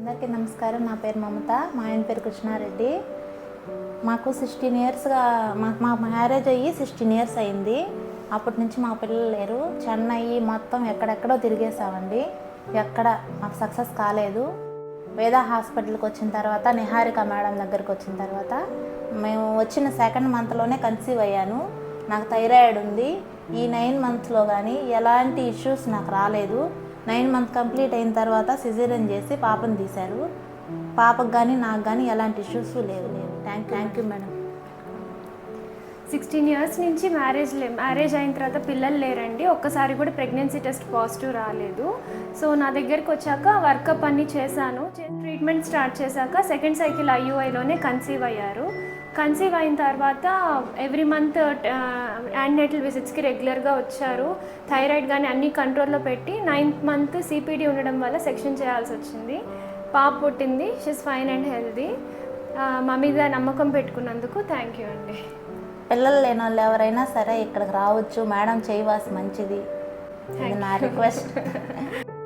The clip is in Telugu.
అందరికీ నమస్కారం. నా పేరు మమత. మా ఆయన పేరు కృష్ణారెడ్డి. మాకు సిక్స్టీన్ ఇయర్స్గా మాకు మా మ్యారేజ్ అయ్యి సిక్స్టీన్ ఇయర్స్ అయింది. అప్పటి నుంచి మా పిల్లలు లేరు. చెన్నై మొత్తం ఎక్కడెక్కడో తిరిగేసామండి ఎక్కడ మాకు సక్సెస్ కాలేదు. వేద హాస్పిటల్కి వచ్చిన తర్వాత నిహారిక మేడం దగ్గరికి వచ్చిన తర్వాత మేము వచ్చిన సెకండ్ మంత్లోనే కన్సీవ్ అయ్యాను. నాకు థైరాయిడ్ ఉంది. ఈ నైన్ మంత్స్లో కానీ ఎలాంటి ఇష్యూస్ నాకు రాలేదు. నైన్ మంత్ కంప్లీట్ అయిన తర్వాత సిజేరియన్ చేసి పాపను తీశారు. పాపకు కానీ నాకు కానీ ఎలాంటి ఇష్యూస్ లేవు. లేవు thank thank you madam sixteen years నుంచి మ్యారేజ్ లే మ్యారేజ్ అయిన తర్వాత పిల్లలు లేరండి. ఒక్కసారి కూడా ప్రెగ్నెన్సీ టెస్ట్ పాజిటివ్ రాలేదు. సో నా దగ్గరికి వచ్చాక వర్కప్ అన్ని చేశాను. ట్రీట్మెంట్ స్టార్ట్ చేశాక సెకండ్ సైకిల్ ఐయుఐలోనే కన్సీవ్ అయ్యారు. కన్సీవ్ అయిన తర్వాత ఎవ్రీ మంత్ యాంటీనేటల్ విజిట్స్కి రెగ్యులర్గా వచ్చారు. థైరాయిడ్ కానీ అన్ని కంట్రోల్లో పెట్టి నైన్త్ మంత్ సిపిడి ఉండడం వల్ల సెక్షన్ చేయాల్సి వచ్చింది. పాప పుట్టింది. షీస్ ఫైన్ అండ్ హెల్దీ మా మీద నమ్మకం పెట్టుకున్నందుకు థ్యాంక్ యూ అండి. పిల్లలు లేని వాళ్ళు ఎవరైనా సరే ఇక్కడికి రావచ్చు. మేడం చేయవాసి మంచిది. నా రిక్వెస్ట్